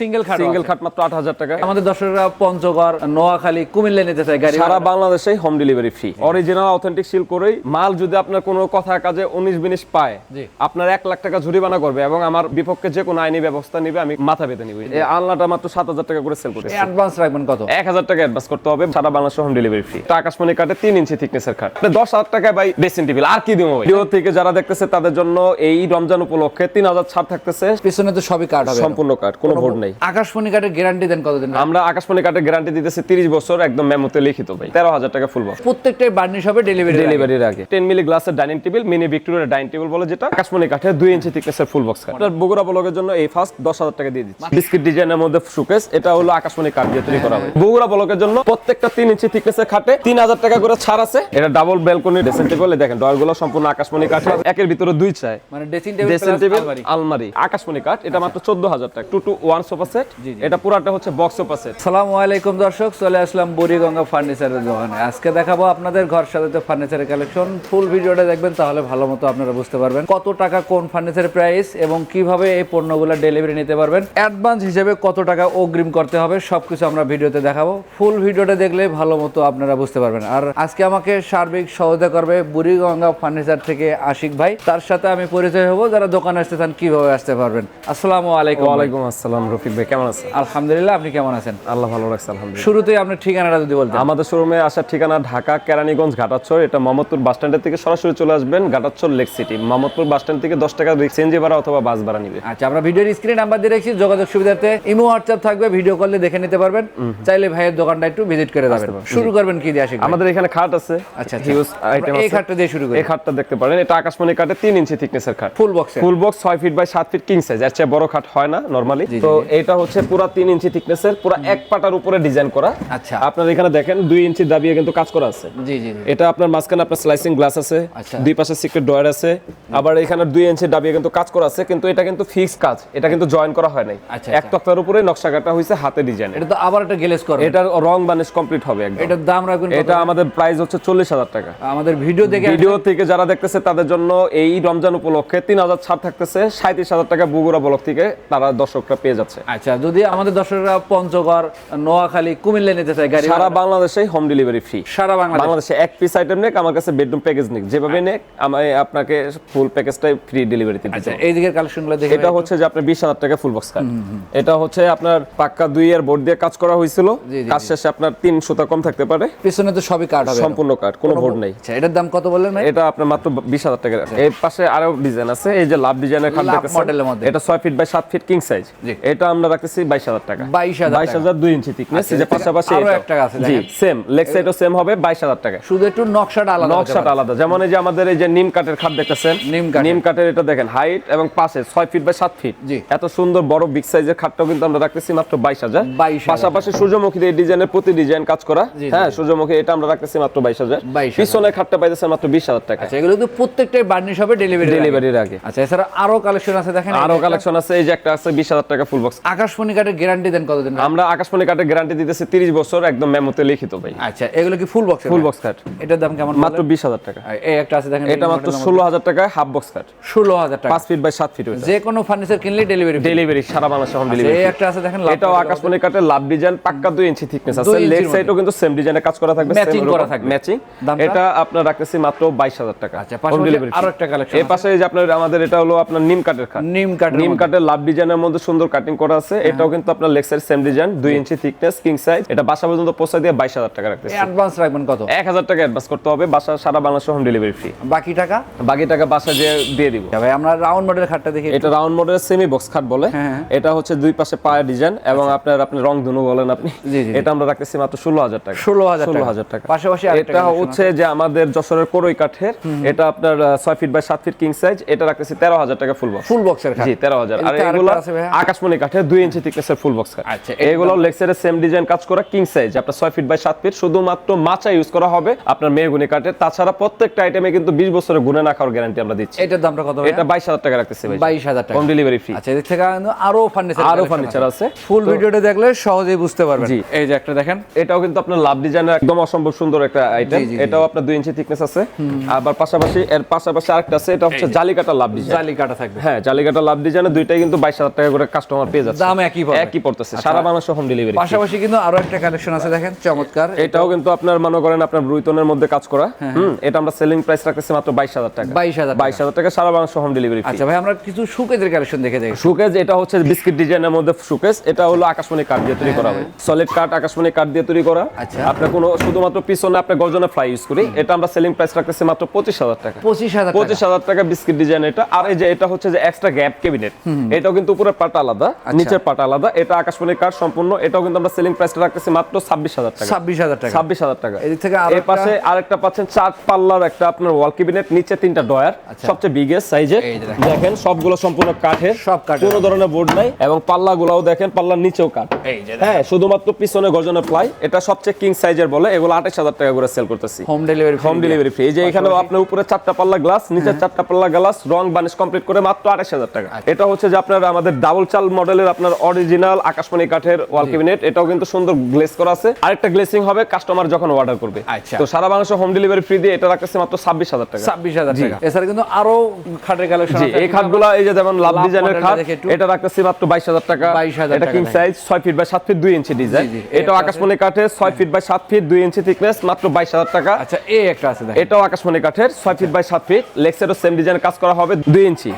Single খাট single খাট মাত্র আট হাজার টাকা আমাদের দর্শকরা পঞ্চগড় নোয়াখালী কুমিল্লা নিতে চায় গাড়ি সারা বাংলাদেশে home delivery free original authentic seal করেই মাল যদি আপনার কোনো কথা কাজে উনিশ বিনিশ পায় আপনার এক লাখ টাকা জরিমানা করবে এবং আমার বিপক্ষে যে কোনো আইনি ব্যবস্থা নিবে আমি মাথা পেতে নিব। এই আলনাটা মাত্র সাত হাজার টাকা করে সেল অ্যাডভান্স রাখবেন কত? এক হাজার টাকা অ্যাডভান্স করতে হবে সারা বাংলাদেশে হোম ডেলিভারি ফ্রি আকাশমণি কাটে তিন ইঞ্চি থিকনেসের খাট। মানে দশ হাজার টাকায় বাই ড্রেসিং টেবিল আর কি দিব ভিডিও থেকে যারা দেখতেছে তাদের জন্য এই রমজান উপলক্ষে তিন হাজার ছাড় থাকতেছে। পিছনে তো সবই কাঠ হবে। সম্পূর্ণ কাঠ কোনো ভোট নেই। আকাশমণি কাঠের গ্যারান্টি দেন কতদিন আমরা আকাশমণি কাঠের গ্যারান্টি দিতেছি তিরিশ বছর একদম মেমোতে লিখিত ভাই। তেরো হাজার টাকা ফুল বক্স প্রত্যেকটাই বার্নিশ হবে ডেলিভারি ডেলিভারির আগে। টেন মিলি গ্লাসের dining table mini Victoria dining table বলে যেটা। আকাশমণি কাঠের দুই ইঞ্চি থিকনেসের ফুল বক্স কাঠ। আপনার বগুড়া ব্লগের জন্য এই ফার্স্ট দশ হাজার টাকা দিয়ে দিচ্ছি। বিস্কিট ডিজাইনের মধ্যে সুকেস এটা হলো আকাশমণি কাঠ দিয়ে তৈরি করা হয়। বগুড়া জন্য প্রত্যেকটা তিন ইঞ্চি থিকনেসের খাটে তিন হাজার টাকা করে ছাড় আছে। এটা ডাবল ব্যালকনি ড্রেসিং টেবিল দেখেন ডয়ারগুলো সম্পূর্ণ আকাশমণি কাঠের একের ভিতরে দুই চাই। মানে ড্রেসিং টেবিল আলমারি। আকাশমণি কাঠ এটা মাত্র চোদ্দ হাজার টাকা। Two two one sofa set এটা পুরাটা হচ্ছে বক্স সোফা সেট সালামু আলাইকুম দর্শক চলে আসলাম বুড়িগঙ্গা ফার্নিচারের দোকানে। আজকে দেখাবো আপনাদের ঘর সাজাতে ফার্নিচারের কালেকশন। ফুল ভিডিওটা দেখবেন তাহলে ভালো মতো আপনারা বুঝতে পারবেন কত টাকা কোন ফার্নিচারের প্রাইস এবং কীভাবে এই পণ্যগুলো ডেলিভারি নিতে পারবেন। অ্যাডভান্স হিসেবে কত টাকা অগ্রিম করতে হবে সবকিছু আমরা ভিডিওতে দেখাবো। ফুল ভিডিওটা দেখলে ভালো মতো আপনারা বুঝতে পারবেন। আর আজকে আমাকে সার্বিক সহায়তা করবে বুড়িগঙ্গা ফার্নিচার থেকে আশিক ভাই। তার সাথে আমি পরিচয় হব যারা দোকানে আসতে চান কীভাবে আসতে পারবেন। আসসালামু আলাইকুম। ওয়ালাইকুম আসসালাম রফিক ভাই কেমন আছেন? আলহামদুলিল্লাহ আপনি কেমন আছেন? আল্লাহ ভালো রাখছে আলহামদুলিল্লাহ। শুরুতেই আপনার ঠিকানাটা যদি বলতেন। আমাদের শোরুমে আসার ঠিকানা ঢাকা কেরানীগঞ্জ ঘাটাচ্ছর এটা মোহাম্মদপুর বাস স্ট্যান্ডের থেকে সরাসরি চলে আসবেন ঘাটাচ্ছর lake city. Mohammadpur bus stand থেকে দশ টাকা সিএনজি ভাড়া অথবা বাস ভাড়া নিবে। আচ্ছা আমরা ভিডিওর স্ক্রিন নাম্বার দিয়ে রেখেছি যোগাযোগ সুবিধার্থে ইমো হোয়াটসঅ্যাপ থাকবে ভিডিও কলে দেখে নিতে পারবেন। চাইলে ভাইয়ের দোকানটা একটু ভিজিট করে যাবেন। শুরু করবেন কি দিয়ে আসি আমাদের এখানে খাট আছে আচ্ছা আচ্ছা। হিউজ আইটেম আমরা এই খাটটা দিয়ে শুরু করি। এই খাটটা দেখতে পারেন এটা আকাশমণি কাটে তিন ইঞ্চি থিকনেসের খাট। ফুল বক্সে ফুল বক্স ছয় ফিট বাই সাত ফিট কিং সাইজ এর চেয়ে বড় খাট হয় না নরমালি তো এটা হচ্ছে পুরো তিন ইঞ্চি থিকনেসের পুরো এক পাটার উপরে ডিজাইন করা। আচ্ছা। আপনার এখানে দেখেন দুই ইঞ্চি দাবিয়ে কিন্তু কাজ করা আছে। জি জি এটা আপনার মাঝখানে আপনার স্লাইসিং গ্লাস আছে আচ্ছা। দুই পাশে সিক্রেট ডয়ার আছে আবার এখানে দুই ইঞ্চি ডাবিয়ে কিন্তু কাজ করা আছে কিন্তু এটা কিন্তু ফিক্স কাজ এটা কিন্তু জয়েন করা হয় নাই। আচ্ছা, এক তক্তার উপরে নকশা কাটা হয়েছে হাতে ডিজাইন এটা তো আবার একটা গেলেস করবে। এটার রং বানিশ কমপ্লিট হবে একদম। এটার দাম রাখবেন এটা আমাদের প্রাইস হচ্ছে চল্লিশ হাজার টাকা। আমাদের ভিডিও দেখে ভিডিও থেকে যারা দেখতেছে তাদের জন্য এই রমজান উপলক্ষে তিন হাজার ছাড় থাকতেছে সাঁত্রিশ হাজার টাকা বগুড়া ব্লক থেকে তারা দর্শকরা পেয়ে যাচ্ছে। আচ্ছা যদি আমাদের দর্শকরা পঞ্চগড় নোয়াখালী কুমিল্লা নিতে চায় গাড়ি সারা বাংলাদেশে হোম ডেলিভারি ফ্রি সারা বাংলাদেশ। এক পিস আইটেম নেক আমার কাছে বেডরুম প্যাকেজ নেক। যেভাবে নেক আমি আপনাকে ফুল প্যাকেজটাই ফ্রি ডেলিভারিতে দিতে আচ্ছা এই দিকের কালেকশনগুলো দেখে এটা হচ্ছে যে আপনার বিশ হাজার টাকা ফুল বক্স কাট এটা হচ্ছে আপনার পাক্কা দুই এর বোর্ড দিয়ে কাজ করা হয়েছিল। কাজ শেষে আপনার তিন সুতা কম থাকতে পারে। পিছনে তো সবই কাঠ হবে। সম্পূর্ণ কাট কোনো বোর্ড নেই। আচ্ছা এটার দাম কত বললেন ভাই? এটা আপনার মাত্র বিশ হাজার টাকা। এর পাশে আরও ডিজাইন আছে এই যে লাভ ডিজাইনের খাট দেখতেছেন। এটা ছয় ফিট বাই সাত ফিট কিং সাইজ এটা আমরা রাখতেছি বাইশ হাজার টাকা। 22,000 বাইশ হাজার দুই ইঞ্চি থিকনেস যে পাশাপাশি জি সেম লেগ সাইডও সেম হবে বাইশ হাজার টাকা। শুধু একটু নকশাটা আলাদা নকশাটা আলাদা। যেমন এই যে আমাদের এই যে নিম কাঠের খাট দেখতেছেন নিম কাঠের। এটা দেখেন হাইট এবং পাশে ছয় ফিট বাই সাত ফিট। এত সুন্দর বড় বিগ সাইজের খাটটাও কিন্তু আমরা রাখতেছি মাত্র বাইশ হাজার। 22,000 পাশাপাশি সূর্যমুখী এই ডিজাইনের প্রতি ডিজাইন কাজ করা। হ্যাঁ সূর্যমুখী এটা আমরা রাখতেছি মাত্র বাইশ হাজার। 22,000 পিছনের খাটটা পাইতেছে মাত্র বিশ হাজার টাকা। আচ্ছা এগুলো তো প্রত্যেকটাই বার্নিশ হবে ডেলিভারি ডেলিভারির আগে। আচ্ছা এছাড়া আরও কালেকশন আছে দেখেন। আরও কালেকশন আছে এই যে একটা আছে বিশ হাজার টাকা ফুল বক্স আকাশমণি কাঠের গ্যারান্টি দেন কতদিন আমরা আকাশমণি কাঠের গ্যারান্টি দিতেছি তিরিশ বছর একদম মেমোতে লিখিত ভাই। আচ্ছা এগুলো কি ফুল বক্স ফুল বক্স কাঠ এটার দাম কেমন মাত্র বিশ হাজার টাকা। এই একটা আছে দেখেন এটা মাত্র ষোলো হাজার টাকায় হাফ বক্স কাঠ ষোলো হাজার টাকা। পাঁচ ফিট বাই সাত ফিট যে কোনো ফার্নিচার কিনলে ডেলিভারি ডেলিভারি সারা বাংলাদেশে হোম ডেলিভারি এই একটা আছে দেখেন এটাও আকাশমণি কাঠের লাভ ডিজাইন পাক্কা দুই ইঞ্চি থিকনেস আছে। লেগ সাইডও কিন্তু সেম ডিজাইনে কাজ করা থাকবে Matching করা থাকবে। ম্যাচিং এটা আপনার রাখতেছি মাত্র বাইশ হাজার টাকা। আচ্ছা হোম ডেলিভারি আরও একটা কালেকশন এই পাশে যে আপনার আমাদের এটা হলো আপনার নিম কাঠের নিম কাঠের নিম কাঠের লাভ ডিজাইনের মধ্যে সুন্দর কাটিং করা আছে হ্যাঁ। এটাও কিন্তু আপনার সাইড সেম ডিজাইন দুই ইঞ্চি থিকনেস কিং সাইজ এটা বাসা পর্যন্ত পৌঁছে দিয়ে বাইশ হাজার টাকা রাখতেছি। অ্যাডভান্স রাখবেন কত? এক হাজার টাকা অ্যাডভান্স করতে হবে বাসা সারা বাংলাদেশে হোম ডেলিভারি ফ্রি বাকি টাকা? বাকি টাকা বাসা যে দিয়ে দিব। ভাই আমরা রাউন্ড মডেল খাটটা দেখি এটা রাউন্ড মডেলের সেমি বক্স খাট বলে। হ্যাঁ, হ্যাঁ। এটা হচ্ছে দুই পাশে পায়ের ডিজাইন এবং আপনার আপনি রং ধনু বলেন আপনি। এটা আমরা রাখতেছি মাত্র ষোলো হাজার টাকা। ষোলো হাজার ষোলো টাকা হাজার টাকা। পাশাপাশি এটা হচ্ছে যে আমাদের যশোরের করই কাঠের। এটা আপনার আহ, ছয় ফিট বাই সাত ফিট কিং সাইজ এটা রাখতেছি তেরো হাজার টাকা ফুল বক্স ফুল বক্সের খাট জি তেরো হাজার। আর এগুলো আকাশমণি কাঠের দুই ইঞ্চি থিকনেসের ফুল বক্স কাঠ আচ্ছা, এগুলো লেক্সারের সেম ডিজাইন কাজ করা কিং সাইজ আপনার ছয় ফিট বাই সাত ফিট শুধুমাত্র মাচা ইউজ করা হবে আপনার মেহগুনি কাঠের। তাছাড়া প্রত্যেকটা আইটেমে কিন্তু বিশ বছরের গুণে না খাওয়ার গ্যারান্টি আমরা দিচ্ছি। এটার দামটা কত এটা বাইশ হাজার টাকা রাখতেছি ভাই। বাইশ হাজার টাকা। হোম ডেলিভারি ফ্রি আচ্ছা এদিক থেকে আরও ফার্নিচার আরও ফার্নিচার আছে। ফুল ভিডিওটা দেখলে সহজেই বুঝতে পারবেন। জি। এই যে একটা দেখেন। এটাও কিন্তু আপনার লাভ ডিজাইনের একদম অসম্ভব সুন্দর একটা আইটেম। এটাও আপনার দুই ইঞ্চি থিকনেস আছে। আবার পাশাপাশি এর পাশাপাশি আরেকটা আছে এটা হচ্ছে জালিকাটা লাভ ডিজাইন জালি কাটা থাকবে। হ্যাঁ জালিকাটা লাভ ডিজাইনের দুইটাই কিন্তু বাইশ হাজার টাকা করে কাস্টমার পেয়ে যাবে। যাচ্ছে। দাম একই পড়বে। একই পড়তেছে। আচ্ছা। সারা বাংলাদেশ হোম ডেলিভারি পাশাপাশি কিন্তু আরও একটা কালেকশন আছে দেখেন চমৎকার। এটাও কিন্তু আপনার মনে করেন আপনার রুইতনের মধ্যে কাজ করা। হ্যাঁ, হুম এটা আমরা সেলিং প্রাইস রাখতেছি মাত্র বাইশ হাজার টাকা। 22,000 টাকা। বাইশ হাজার টাকা সারা বাংলাদেশ হোম ডেলিভারি আচ্ছা ভাই আমরা কিছু সুকেজের কালেকশন দেখে যাই শুকেজ এটা হচ্ছে বিস্কিট ডিজাইনের মধ্যে শুকেজ এটা হলো আকাশমণি কাঠ দিয়ে তৈরি করা হয় সলিড কাঠ আকাশমণি কাঠ দিয়ে তৈরি করা। আচ্ছা। আপনার কোনো শুধুমাত্র পিছনে আপনার গর্জনের ফ্লাই ইউজ করি। এটা আমরা সেলিং প্রাইস রাখতেছি মাত্র পঁচিশ হাজার টাকা। পঁচিশ হাজার পঁচিশ হাজার টাকা বিস্কিট ডিজাইন এটা। আর এই যে এটা হচ্ছে যে এক্সট্রা গ্যাপ ক্যাবিনেট এটাও কিন্তু উপরের পাটা আলাদা। আচ্ছা। নিচের পাটা আলাদা। এটা আকাশমণি কাঠ সম্পূর্ণ। এটাও কিন্তু আমরা সেলিং প্রাইসটা রাখতেছি মাত্র ছাব্বিশ হাজার টাকা। ছাব্বিশ হাজার টাকা। ছাব্বিশ হাজার টাকা। এদিক থেকে একটা- পাশে আরেকটা পাচ্ছেন চার পাল্লার একটা আপনার ওয়াল ক্যাবিনেট নিচে তিনটা ডয়ার আচ্ছা। সবচেয়ে বিগেস্ট সাইজের দেখেন। সবগুলো সম্পূর্ণ কাঠের। সব কাঠের। কোনো ধরনের বোর্ড নাই এবং পাল্লা গুলাও দেখেন পাল্লার নিচেও কাঠ। হ্যাঁ শুধুমাত্র পিছনে গজনে প্লাই এটা সবচেয়ে কিং সাইজের বলে এগুলো আঠাশ হাজার টাকা করে সেল করতেছি। Home delivery home delivery free এই যে এখানে আপনার উপরে চারটা পাল্লা গ্লাস নিচে চারটা পাল্লা গ্লাস রং বানিশ কমপ্লিট করে মাত্র আঠাশ হাজার টাকা। আচ্ছা। এটা হচ্ছে যে আপনার আমাদের ডাবল চাল মডেলের আপনার অরিজিনাল আকাশমণি কাঠের ওয়াল ক্যাবিনেট এটাও কিন্তু সুন্দর গ্লেস করা আছে। আরেকটা গ্লেসিং হবে কাস্টমার যখন অর্ডার করবে। আচ্ছা। তো সারা বাংলাদেশে হোম ডেলিভারি ফ্রি দিয়ে এটা রাখতেছে মাত্র ছাব্বিশ হাজার টাকা। ছাব্বিশ হাজার টাকা। এছাড়া কিন্তু আরও খাটের কালেকশন জি এই খাটগুলো এই যে যেমন লাভ ডিজাইনের খাট এটা রাখতেছি মাত্র বাইশ হাজার টাকা। 22,000 এটা কিং সাইজ ছয় ফিট বাই সাত ফিট দুই ইঞ্চি ডিজাইন। এটাও আকাশমণি কাঠের ছয় ফিট বাই সাত ফিট দুই ইঞ্চি থিকনেস মাত্র বাইশ হাজার টাকা। আচ্ছা এই একটা আছে দেখেন। এটাও আকাশমণি কাঠের ছয় ফিট বাই সাত ফিট লেক্সেরও সেম ডিজাইনের কাজ করা হবে দুই ইঞ্চি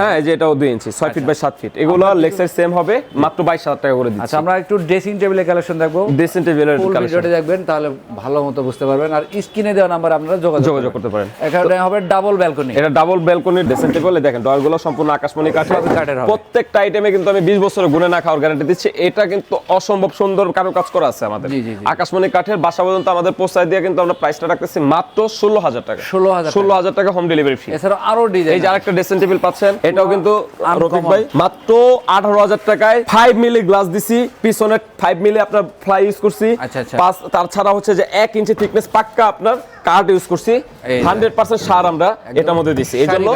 হ্যাঁ এই যে এটাও দুই ইঞ্চি ছয় ফিট বাই সাত ফিট এগুলো লেক্সের সেম হবে মাত্র বাইশ হাজার টাকা করে দিচ্ছি। আচ্ছা আমরা একটু ড্রেসিং টেবিলের কালেকশন দেখব। ড্রেসিং টেবিলের ভিডিওটা দেখবেন তাহলে ভালো মতো বুঝতে পারবেন। আর স্ক্রিনে দেওয়া নাম্বার আপনারা যোগাযোগ যোগাযোগ করতে পারেন। এখানে হবে ডাবল ব্যালকনি এটা ডাবল ব্যালকনির ড্রেসিং টেবিল দেখেন ডয়ারগুলো সম্পূর্ণ আকাশমণি কাঠের। সবই কাঠের হবে। প্রত্যেকটা আইটেমে কিন্তু আমি 20 বছরের গুণে না খাওয়ার গ্যারান্টি দিচ্ছি। এটা কিন্তু অসম্ভব সুন্দর কারও কাজ করা আছে আমাদের। আকাশমণি কাঠের বাসা পর্যন্ত আমাদের পোস্টায় দিয়ে কিন্তু আমরা প্রাইসটা রাখতেছি মাত্র 16000 টাকা। 16,000 টাকা। 16000 টাকা হোম ডেলিভারি ফ্রি এছাড়া আরও ডিজাইন এই যে আরেকটা ড্রেসিং টেবিল পাচ্ছেন এটাও কিন্তু। রফিক ভাই মাত্র 18000 টাকায় ফাইভ মিলি গ্লাস দিছি। পিছনে ফাইভ মিলি আপনার ফ্লাই ইউজ করছি। আচ্ছা, আচ্ছা। তার ছাড়া হচ্ছে যে এক ইঞ্চি থিকনেস পাক্কা আপনার। কার্ড ইউজ করছি। যে। 100% সার আমরা এটার মধ্যে দিছি এই জন্য।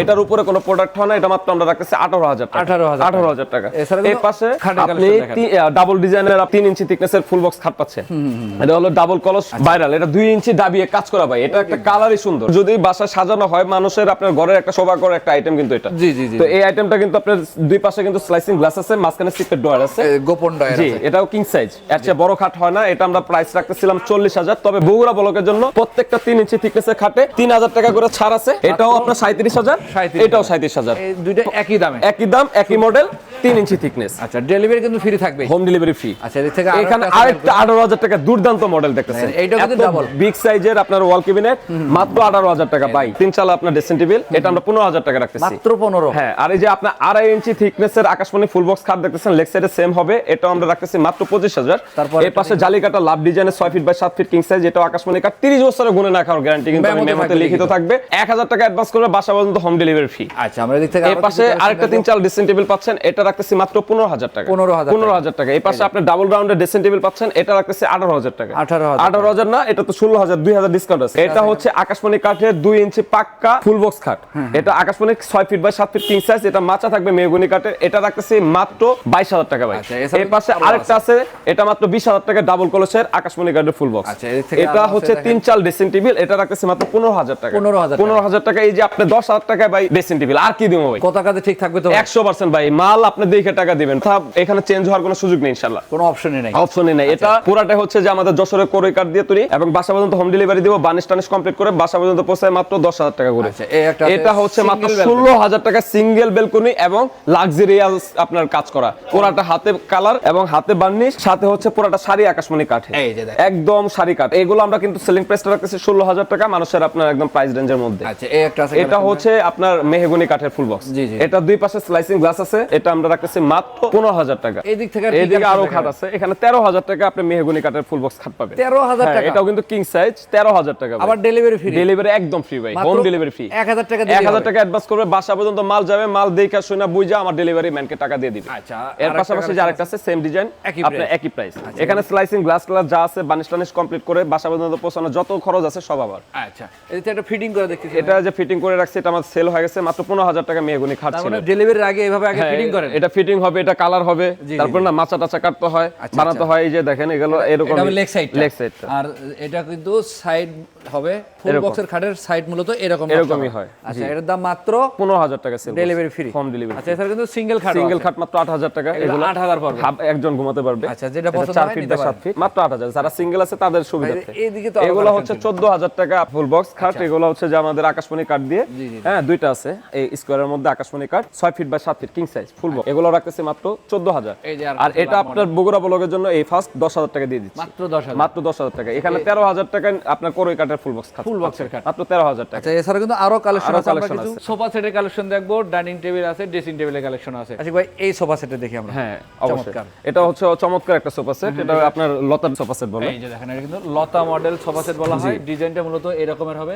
এটার উপরে কোনো প্রোডাক্ট হয় না এটা মাত্র আমরা রাখতেছি 18000 টাকা। 18,000 18000 টাকা। কিন্তু পাশে আপনি ডাবল ডিজাইনের 3 ইঞ্চি থিকনেসের ফুল বক্স খাট পাচ্ছেন এটা হলো ডাবল কলস। ভাইরাল এটা 2 ইঞ্চি দাবিয়ে কাজ করা ভাই। এটা একটা কালারই সুন্দর। যদি বাসা সাজানো হয় মানুষের আপনার ঘরের একটা শোভা করার একটা আইটেম কিন্তু এটা। জি, জি। তো এই আইটেমটা কিন্তু আপনার দুই পাশে কিন্তু স্লাইসিং গ্লাস আছে মাঝখানে সিপের ডয়ার আছে। গোপন ডয়ার জি আছে। এটাও কিং সাইজ এর চেয়ে বড় খাট হয় না। এটা আমরা প্রাইস রাখতেছিলাম চল্লিশ হাজার। তবে বগুড়া ব্লকের জন্য প্রত্যেকটা তিন ইঞ্চি থিকনেসের খাটে তিন হাজার টাকা করে ছাড় আছে। এটাও আপনার সাঁত্রিশ হাজার এটাও সাঁত্রিশ হাজার। দুইটা একই দামে? একই দাম একই মডেল তিন ইঞ্চি থিকনেস আচ্ছা ডেলিভারি কিন্তু ফ্রি থাকবে। হোম ডেলিভারি ফ্রি আচ্ছা থেকে এখানে আরেকটা আঠারো হাজার টাকা দুর্দান্ত মডেল দেখতেছেন। হ্যাঁ, কিন্তু double। বিগ সাইজের আপনার ওয়াল ক্যাবিনেট মাত্র আঠারো হাজার টাকা বাই তিন চালা আপনার ড্রেসিং টেবিল এটা আমরা পনেরো হাজার টাকা রাখতেছি। মাত্র পনেরো। হ্যাঁ আর এই যে আপনার আড়াই ইঞ্চি থিকনেসের আকাশমণি ফুল বক্স খাট দেখতেছেন লেগ সাইডে সেম হবে। এটা আমরা রাখতেছি মাত্র পঁচিশ হাজার। তারপর এর পাশে জালিকাটা লাভ ডিজাইনের ছয় ফিট বাই সাত ফিট কিং সাইজ এটাও আকাশমণি কাঠ তিরিশ গুণে না খাওয়ার গ্যারান্টি কিন্তু আমি মেমোতে লিখিত। থাকবে। এক হাজার টাকা অ্যাডভান্স করবে বাসা পর্যন্ত হোম ডেলিভারি ফি আচ্ছা আমরা থেকে এই পাশে আরেকটা তিন চাল ড্রেসিং টেবিল পাচ্ছেন এটা রাখতেছি মাত্র পনেরো হাজার টাকা। 15,000 পনেরো হাজার টাকা। এই পাশে আপনি ডাবল রাউন্ডের ড্রেসিং টেবিল পাচ্ছেন এটা রাখতেছি আঠারো হাজার টাকা। 18,000 আঠারো হাজার না এটা তো ষোলো হাজার দুই হাজার ডিসকাউন্ট আছে। এটা হচ্ছে আকাশমণি কাঠের দুই ইঞ্চি পাক্কা ফুল বক্স খাট। এটা আকাশমণি ছয় ফিট বাই সাত ফিট কিং সাইজ এটা মাচা থাকবে মেহগুনি কাঠের। এটা রাখতেছি মাত্র বাইশ হাজার টাকা ভাই। আচ্ছা, এই পাশে আরেকটা আছে এটা মাত্র বিশ হাজার টাকা ডাবল কলসের আকাশমণি কাঠের ফুল বক্স আচ্ছা, এটা হচ্ছে তিন চাল ড্রেসিং টেবিল এটা রাখতেছি মাত্র পনেরো হাজার টাকা। 15,000 টাকা। পনেরো হাজার টাকা এই যে আপনি দশ হাজার টাকা ভাই ড্রেসিং টেবিল আর কি দিব ভাই? কথা কাজে ঠিক থাকবে তো একশো পার্সেন্ট ভাই মাল আপনি দেখে টাকা দিবেন। তা এখানে চেঞ্জ হওয়ার কোনো সুযোগ নেই ইনশাল্লাহ কোনো অপশনই নাই। অপশনই নাই। আচ্ছা। এটা পুরাটা হচ্ছে যে আমাদের যশোরের কোরই কার্ড দিয়ে তৈরি এবং বাসা পর্যন্ত হোম ডেলিভারি দিব বানিশ টানিশ কমপ্লিট করে বাসা পর্যন্ত পৌঁছায় মাত্র দশ হাজার টাকা করে। আচ্ছা, এটা হচ্ছে মাত্র ষোলো হাজার টাকা সিঙ্গেল বেলকনি এবং লাক্সারিয়াস আপনার কাজ করা। পুরাটা হাতে কালার এবং হাতে বার্নিশ সাথে হচ্ছে পুরাটা শাড়ি আকাশমণি কাঠে। এই যে একদম শাড়ি কাঠ। এগুলো আমরা কিন্তু সেলিং প্রাইসটা রাখতেছি ষোলো হাজার টাকা মানুষের আপনার একদম প্রাইস রেঞ্জের মধ্যে। আচ্ছা এটা হচ্ছে আপনার মেহগুনি কাঠের ফুল বক্স। এটা দুই পাশে স্লাইসিং গ্লাস আছে এটা আমরা রাখতেছি মাত্র পনেরো হাজার টাকা। এই দিক থেকে আর কি এইদিকে collection আরও? খাট আছে এখানে তেরো হাজার টাকা আপনি মেহগুনি কাঠের ফুল বক্স খাট পাবেন। 13,000 হ্যাঁ, টাকা? এটাও কিন্তু কিং সাইজ তেরো হাজার টাকা আবার ডেলিভারি ফ্রি ডেলিভারি একদম ফ্রি ভাই হোম ডেলিভারি ফ্রি 1000 টাকা এক হাজার টাকা অ্যাডভান্স করবে বাসা পর্যন্ত মাল যাবে মাল দেখে শুনে বুঝে আমার ডেলিভারি ম্যানকে টাকা দিয়ে দিবে। আচ্ছা, এর পাশাপাশি যে আরেকটা আছে সেম ডিজাইন একই আপনার একই প্রাইস এখানে স্লাইসিং গ্লাস গ্লাস যা আছে বানিশ টানিশ কমপ্লিট করে বাসা পর্যন্ত পৌঁছানো যত খরচ আছে সব আবার। আচ্ছা এদিকে একটা ফিটিং করে দেখতেছি এটা যে ফিটিং করে রাখছি এটা আমার সেল হয়ে গেছে মাত্র পনেরো হাজার টাকা মেহগুনি খাট তার মানে ডেলিভারির আগে এভাবে আগে হ্যাঁ, ফিটিং করেন? এটা ফিটিং হবে এটা কালার হবে তারপর না মাচা টাচা কাটতে হয় আচ্ছা, বানাতে আচ্ছা। হয় এই যে দেখেন এগুলো এরকম এটা লেগ সাইড লেগ সাইডটা আর এটা কিন্তু সাইড হবে ফুল বক্সের খাটের সাইড মূলত এরকম এরকমই হয়, আচ্ছা। এটার দাম মাত্র পনেরো হাজার টাকা sale delivery free home delivery আচ্ছা কিন্তু সিঙ্গেল খাট সিঙ্গেল খাট মাত্র আট হাজার টাকা এগুলো 8,000 পড়বে। একজন ঘুমাতে পারবে। আচ্ছা, যেটা পছন্দ হয় ফিট নিতে বা সাত পারেন। ফিট মাত্র আট হাজার। যারা সিঙ্গেল আছে তাদের সুবিধার্থে। এইদিকে তো এগুলো হচ্ছে। চোদ্দ হাজার টাকা ফুল বক্স খাট এগুলো হচ্ছে যে আমাদের আকাশমণি কাঠ দিয়ে। হ্যাঁ দুইটা আছে। এই স্কোয়ারের মধ্যে আকাশমণি কাঠ ছয় ফিট বা সাত feet king size full box এগুলো রাখতেছে মাত্র চোদ্দ হাজার। এই যে আর এটা আপনার বগুড়া ব্লগের জন্য এই ফার্স্ট দশ হাজার টাকা দিয়ে দিচ্ছি। মাত্র দশ মাত্র দশ হাজার টাকা। এখানে তেরো হাজার টাকা আপনার করই কাঠের ফুল বক্স খাট ফুল বক্সের খাট মাত্র তেরো হাজার টাকা। আচ্ছা এছাড়া কিন্তু আরও কালেকশন আছে। আমরা কিছু আছে। সোফা সেটের কালেকশন দেখব ডাইনিং টেবিল আছে ড্রেসিং টেবিলের কালেকশন আছে। আশিক ভাই এই সোফা সেটে দেখি আমরা। হ্যাঁ অবশ্যই। চমৎকার। এটা হচ্ছে চমৎকার একটা সোফা সেট এটা আপনার লতার সোফা সেট বলে। এই যে দেখেন এটা কিন্তু লতা মডেল সোফা সেট বলা হয়। ডিজাইনটা মূলত এরকমের হবে।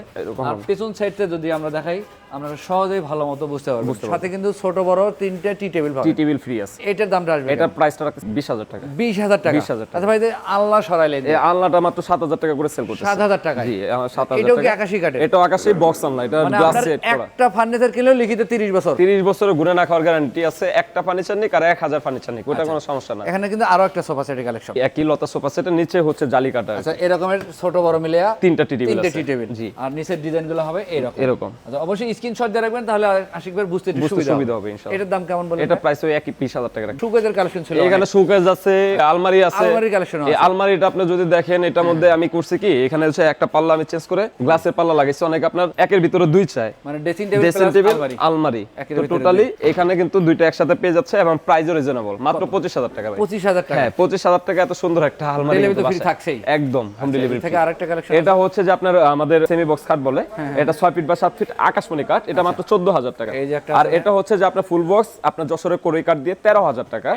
আর পেছন সাইডতে যদি আমরা দেখাই আমরা সহজেই ভালো মতো বুঝতে পারব সাথে কিন্তু ছোট বড় তিনটে tea table tea table free আছে। এটার দামটা আসবে এটা প্রাইসটা রাখছে বিশ হাজার টাকা। বিশ হাজার টাকা। 20,000 টাকা। আচ্ছা ভাই আল্লাহ সরাইলেন এই আলনাটা মাত্র সাত হাজার টাকা করে সেল করতেছে। সাত হাজার টাকা জি সাত হাজার এটাও কি আকাশি এটা আকাশে বক্স এটা মানে গ্লাস সেট করা। একটা ফার্নিচার কিনলেও লিখিত তিরিশ বছর। তিরিশ বছরের গুণে না খাওয়ার গ্যারান্টি আছে। একটা ফার্নিচার নিক আর এক হাজার ফার্নিচার নিক। আচ্ছা। ওটা কোনো সমস্যা না এখানে কিন্তু আরও একটা সোফা সেটের কালেকশন একই লতা সোফা সেটের নিচে হচ্ছে জালি কাটা। আচ্ছা এরকমের ছোট বড় মিলিয়া তিনটা টি টেবিল তিনটে আছে। টি টেবিল। জি। আর নিচের ডিজাইনগুলো হবে এরকম। এরকম। আচ্ছা অবশ্যই স্ক্রিনশট দিয়ে রাখবেন তাহলে আশিক ভাই বুঝতে একটু সুবিধা হবে ইনশাআল্লাহ। এটার দাম কেমন বলেন? এটা প্রাইস ওই একই টাকা। সুকেজের কালেকশন ছিল এখানে আছে আলমারি আছে। আলমারির কালেকশন এই আলমারিটা আপনি যদি দেখেন এটার মধ্যে আমি করছি কি এখানে হচ্ছে একটা পাল্লা আমি চেঞ্জ করে গ্লাসের পাল্লা লাগাইছি। অনেক আপনার একের ভিতরে দুই চাই মানে dressing table dressing plus table আলমারি। আলমারি। তো টোটালি এখানে কিন্তু দুইটা একসাথে পেয়ে যাচ্ছে এবং প্রাইসও রিজনেবল মাত্র পঁচিশ হাজার টাকা ভাই। পঁচিশ হাজার টাকা। হ্যাঁ পঁচিশ হাজার টাকা এত সুন্দর একটা আলমারি কিন্তু free থাকছেই। একদম হোম ডেলিভারি থেকে আরেকটা কালেকশন এটা হচ্ছে যে আপনার আমাদের সেমি বক্স কাঠ বলে হ্যাঁ, এটা ছয় ফিট বা সাত ফিট আকাশমণি কাঠ এটা মাত্র চোদ্দ হাজার টাকা। আর এটা হচ্ছে যে আপনার ফুল বক্স আপনার যশোরের কোরই কাঠ দিয়ে তেরো হাজার টাকা।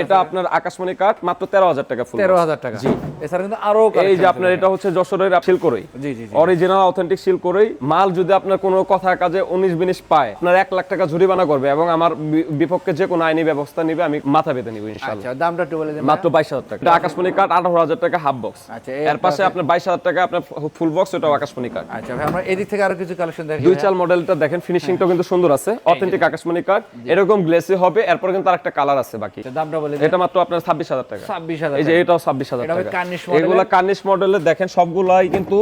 এটা আপনার আকাশমণি কাঠ মাত্র তেরো হাজার টাকা ফুল তেরো হাজার টাকা। এছাড়া কিন্তু আরও এই যে আপনার এটা হচ্ছে যশোরের শিল করই জি জি জি। অরিজিনাল অথেন্টিক সিল করেই মাল যদি আপনার কোনো কথা কাজে উনিশ বিনিশ পায় আপনার এক লাখ টাকা জরিমানা করবে এবং আমার বিপক্ষে যে কোনো আইনি ব্যবস্থা নিবে আমি মাথা পেতে নিব ইনশাল্লাহ আচ্ছা দামটা একটু বলে দিন মাত্র বাইশ হাজার টাকা। আকাশমণি কাঠ আঠারো হাজার টাকা হাফ বক্স আচ্ছা, এর পাশে আপনার বাইশ হাজার টাকা আপনার ফুল বক্স ওটাও আকাশমণি কাঠ আচ্ছা ভাই আমরা এদিক থেকে আরও কিছু কালেকশন দেখি দুই চাল মডেলটা দেখেন ফিনিশিংটা কিন্তু সুন্দর আছে অথেন্টিক আকাশমণি কাঠ এরকম গ্লেসি হবে এরপর কিন্তু আরেকটা কালার আছে বাকি। আচ্ছা, দামটা বলে এটা মাত্র আপনার ছাব্বিশ হাজার টাকা। ছাব্বিশ হাজার এই যে এটাও ছাব্বিশ হাজার এটা কার্নিশ মডেলের। এগুলা কার্নিশ মডেলের দেখেন সবগুলাই কিন্তু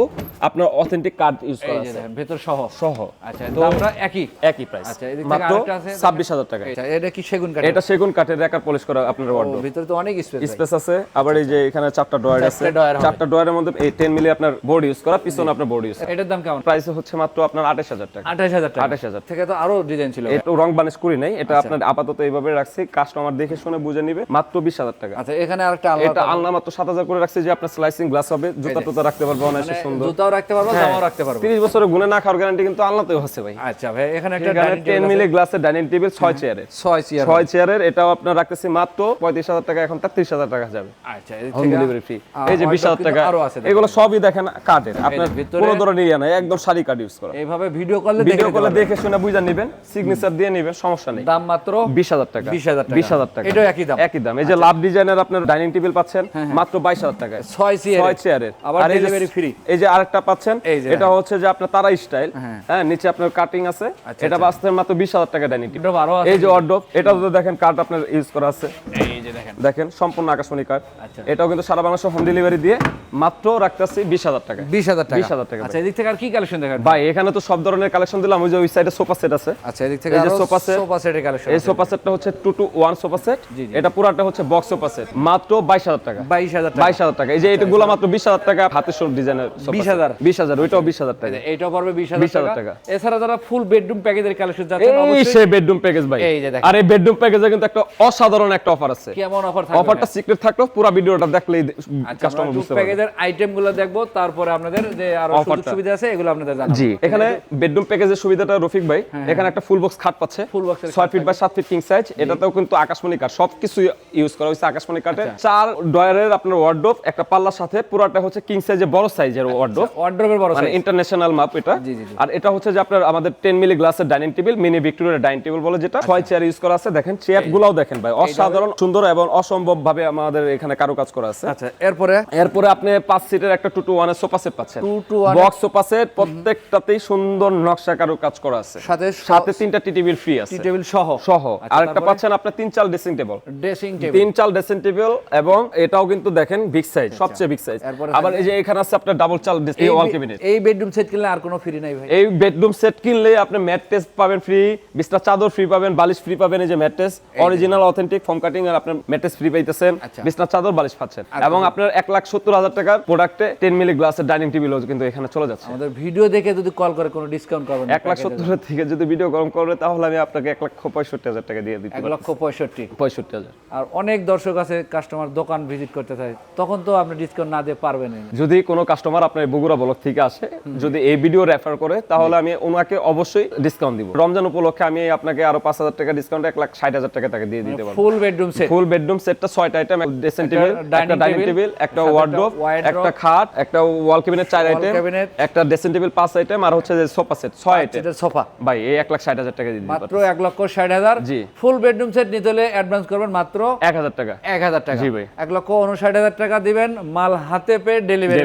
আপনার অথেন্টিক কাঠ ইউজ এই করা যে আছে। দেখেন ভেতর সহ। সহ। আচ্ছা দামটা একই? একই প্রাইস আচ্ছা, এদিক থেকে আরেকটা আছে, ছাব্বিশ হাজার টাকা। আচ্ছা এটা কি সেগুন কাঠ এটা সেগুন কাঠের রেকার পলিশ করা আপনার ও, ওয়ার্ডরোব ভিতরে তো অনেক স্পেস স্পেস আছে আবার এই যে এখানে চারটা ডয়ার আছে। চারটে ডয়ারের মধ্যে এই 10 মিলি আপনার বোর্ড ইউজ করা পিছনে আপনার বোর্ড ইউজ এটার দাম কেমন? প্রাইস হচ্ছে মাত্র আপনার 28000 টাকা। আঠাশ হাজার টাকা। 28000 থেকে তো আরও ডিজাইন ছিল। এটা রং বানিশ করি নাই এটা আচ্ছা। আপনার আপাতত এইভাবে রাখছি কাস্টমার দেখে শুনে বুঝে নিবে মাত্র 20000 টাকা। আচ্ছা এখানে আরেকটা আলাদা এটা আলনা মাত্র 7000 করে রাখছি যে আপনার স্লাইসিং গ্লাস হবে জুতা টুতা রাখতে পারবে মানে সুন্দর। জুতাও রাখতে পারব হ্যাঁ। জামাও রাখতে পারব। 30 বছরের গুণে না খাওয়ার গ্যারান্টি কিন্তু আলনাতেও আছে ভাই। আচ্ছা ভাই এখানে একটা ডাইনিং 10 মিলি গ্লাসের ডাইনিং টেবিল 6 চেয়ারের ছয় চেয়ার ছয় চেয়ারের এটাও আপনার রাখতেছি মাত্র 35000 টাকা এখন 33000 টাকা যাবে। আচ্ছা হোম ডেলিভারি ফ্রি এই যে হয়তো বিশ হাজার কিন্তু টাকা আরও আছে এগুলো সবই দেখেন কাঠের আপনার কোনো ধরনের ইয়ে নাই একদম শাড়ি কাঠ ইউজ করা। এইভাবে ভিডিও দেখে ভিডিও কলে দেখে শুনে বুঝা নেবেন সিগনেচার দিয়ে নেবেন সমস্যা নেই। দাম মাত্র বিশ হাজার টাকা। 20,000 টাকা। টাকা। এটাও একই দাম? আচ্ছা। একই দাম। এই যে লাভ ডিজাইনের আপনার ডাইনিং টেবিল পাচ্ছেন মাত্র বাইশ হাজার টাকায়। ছয় চেয়ার চেয়ারের আবার ডেলিভারি ফ্রি এই যে আরেকটা পাচ্ছেন এটা হচ্ছে যে আপনার তারা স্টাইল হ্যাঁ। হ্যাঁ নিচে আপনার কাটিং আছে। আচ্ছা, এটা আচ্ছা। মাত্র বিশ হাজার টাকা ডাইনিং টেবিল এই যে অর্ডব এটা তো দেখেন কার্ড আপনার ইউজ করা আছে। এই যে দেখেন। দেখেন সম্পূর্ণ আকাশমণি কার্ড আচ্ছা। এটাও কিন্তু সারা বাংলাদেশে হোম ডেলিভারি দিয়ে মাত্র রাখতেছি বিশ হাজার টাকা বিশ হাজার টাকা। 20,000 টাকা আচ্ছা এদিক থেকে আর কি কালেকশন দেখেন ভাই এখানে তো সব ধরনের কালেকশন দিলাম। ওই যে ওই সাইডে সোফা সেট আছে। আচ্ছা এদিক থেকে এই যে আরও sofa সোফা সেটের কালেকশন এই সোফা সেটটা হচ্ছে two two one sofa set জি, জি। এটা পুরাটা হচ্ছে বক্স সোফা সেট মাত্র বাইশ হাজার টাকা। বাইশ হাজার টাকা। বাইশ হাজার টাকা। এই যে এটাগুলো মাত্র বিশ হাজার টাকা হাতের সব ডিজাইনের 20,000 বিশ হাজার। ওইটাও বিশ হাজার টাকা। এইটাও পড়বে 20,000 টাকা। টাকা। এছাড়া যারা ফুল বেডরুম প্যাকেজের কালেকশন যাচ্ছেন এই অবশ্যই সেই বেডরুম প্যাকেজ ভাই। এই যে দেখেন। আর এই বেডরুম প্যাকেজে কিন্তু একটা অসাধারণ একটা অফার আছে। কেমন অফার থাকবে অফারটা সিক্রেট থাকলেও পুরো ভিডিওটা দেখলেই আচ্ছা কাস্টমার বুঝতে পারবে। প্যাকেজের আইটেমগুলো দেখব তারপরে আপনাদের যে আরও সুযোগ সুবিধা আছে এগুলো আপনাদের জানাব। জি এখানে বেডরুম প্যাকেজের সুবিধাটা রফিক ভাই। এখানে একটা ফুল বক্স খাট পাচ্ছে। Box এর ছয় ফিট বাই সাত ফিট কিং সাইজ এটাতেও কিন্তু আকাশমণি কাঠ। সবকিছু ইউজ করা হয়েছে আকাশমণি কাঠে। আচ্ছা। চার ডয়ারের আপনার ওয়ার্ডরোব একটা পাল্লার সাথে। পুরাটা হচ্ছে কিং সাইজের বড় সাইজের ওয়ার্ডরোব অর্ডারের বড় মানে ইন্টারন্যাশনাল মাপ এটা। জি, জি। আর এটা হচ্ছে যে আপনার আমাদের 10 মিলি গ্লাসের dining table mini Victoria dining table বলে যেটা। আচ্ছা। ছয় চেয়ার ইউজ করা আছে। দেখেন চেয়ার গুলাও দেখেন ভাই। অসাধারণ সুন্দর এবং অসম্ভব ভাবে আমাদের এখানে কারুকাজ করা আছে। আচ্ছা এরপরে? এরপরে আপনি পাঁচ সিটের একটা টু টু ওয়ানের সোফা সেট পাচ্ছেন। বক্স সোফা সেট প্রত্যেকটাতেই সুন্দর নকশা কারু কাজ করা আছে। সাথে সাথে তিনটা টি টেবিল ফ্রি আছে। টি টেবিল সহ। সহ। আচ্ছা, আরেকটা তারপরে? পাচ্ছেন আপনার তিন চাল ড্রেসিং টেবিল ড্রেসিং টেবিল তিন চাল ড্রেসিং টেবিল এবং এটাও কিন্তু দেখেন বিগ সাইজ সবচেয়ে বিগ সাইজ আচ্ছা। আবার এই যে এখানে আছে আপনার ডাবল চাল এই ওয়াল ক্যাবিনেট এই বেডরুম সেট কিনলে আর কোনো ফ্রি নাই ভাই। এই বেডরুম সেট কিনলে আপনি ম্যাট্রেস পাবেন ফ্রি বিছনা চাদর ফ্রি পাবেন বালিশ ফ্রি পাবেন এই যে mattress original authentic foam cutting আর আপনার ম্যাট্রেস ফ্রি পাইতেছেন। আচ্ছা। বিছনা চাদর বালিশ পাচ্ছেন। এবং আপনার এক লাখ সত্তর হাজার টাকার প্রোডাক্টে টেন মিলি গ্লাসের ডাইনিং কিন্তু এখানে চলে যাচ্ছে। আমাদের ভিডিও দেখে যদি কল করে কোনো ডিসকাউন্ট করবেন এক লাখ সত্তরের থেকে যদি ভিডিও করে তাহলে আমি আপনাকে এক লক্ষ পঁয়ষট্টি হাজার টাকা দিয়ে দিতে এক লক্ষ পঁয়ষট্টি। পঁয়ষট্টি হাজার। আর অনেক দর্শক আছে কাস্টমার দোকান ভিজিট করতে চায় তখন তো আপনি ডিসকাউন্ট না দিয়ে পারবেন যদি কোনো কাস্টমার আপনার বগুড়া ব্লক থেকে আসে যদি এই ভিডিও রেফার করে তাহলে আমি ওনাকে অবশ্যই ডিসকাউন্ট দিব। রমজান উপলক্ষে আমি আপনাকে আরও পাঁচ হাজার টাকা ডিসকাউন্ট এক লাখ ষাট হাজার টাকা তাকে দিয়ে দিতে পারব। Full bedroom set full bedroom সেটটা ছয়টা আইটেম ড্রেসিং টেবিল একটা ডাইনিং টেবিল একটা ওয়ার্ড্রোব একটা একটা খাট একটা ওয়াল ক্যাবিনেট চার আইটেম একটা ড্রেসিং টেবিল পাঁচ আইটেম আর হচ্ছে যে সোফা সেট ছয় আইটেম সোফা ভাই এই এক লাখ ষাট হাজার টাকা দিয়ে মাত্র এক লক্ষ ষাট হাজার। জি। ফুল বেডরুম সেট নিতে হলে অ্যাডভান্স করবেন মাত্র এক হাজার টাকা। এক হাজার টাকা। জি ভাই। এক লক্ষ উনষাট হাজার টাকা দিবেন মাল হাতে পেয়ে ডেলিভারি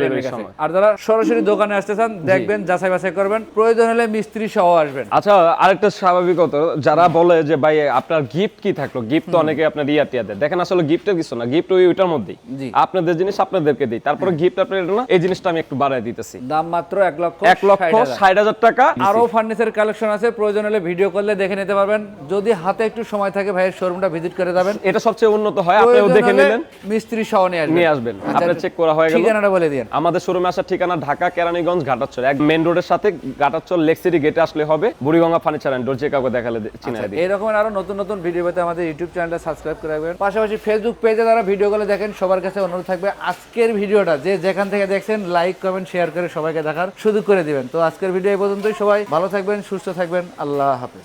আর যারা সরাসরি দোকানে আসতে চান দেখবেন যাচাই বাছাই করবেন। প্রয়োজন হলে মিস্ত্রি সহ আসবেন। আচ্ছা আরেকটা স্বাভাবিকতা যারা বলে যে ভাই আপনার গিফট কি থাকল? গিফট তো অনেকে আপনার ইয়া টিয়া দেয়। দেখেন আসলে গিফটের কিছু না। গিফট ওই ওইটার মধ্যেই। আপনাদের জিনিস আপনাদেরকে দিই। তারপরে গিফট আপনার এটা না এই জিনিসটা আমি একটু বাড়ায় দিতেছি। দাম মাত্র এক লক্ষ এক লক্ষ ষাট হাজার। টাকা। আরও ফার্নিচার কালেকশন আছে প্রয়োজন হলে ভিডিও করলে দেখে নিতে পারবেন। যদি হাতে একটু সময় থাকে ভাইয়ের শোরুমটা ভিজিট করে যাবেন। এটা সবচেয়ে উন্নত হয় আপনিও দেখে নিলেন। মিস্ত্রি সহ নিয়ে আসবেন। আচ্ছা, আপনার চেক করা হয়ে গেল। ঠিকানাটা বলে দিন আমাদের শোরুমে আসার ঠিকানা ঢাকা কেরানীগঞ্জ ঘাটাচ্চর এক মেন রোডের সাথে ঘাটাচ্চর লেক সিটি গেটে আসলে হবে। বুড়িগঙ্গা ফার্নিচার অ্যান্ড ডোর কাউকে দেখালে চিনে দিই এই রকমের আরও নতুন নতুন ভিডিও পেতে আমাদের ইউটিউব চ্যানেলটা সাবস্ক্রাইব করে রাখবেন। পাশাপাশি ফেসবুক পেজে যারা ভিডিওগুলো দেখেন সবার কাছে অনুরোধ থাকবে আজকের ভিডিওটা যে যেখান থেকে দেখছেন লাইক কমেন্ট শেয়ার করে সবাইকে দেখার সুযোগ করে দিবেন। তো আজকের ভিডিও এই পর্যন্তই সবাই। ভালো থাকবেন, সুস্থ থাকবেন। আল্লাহ হাফেজ।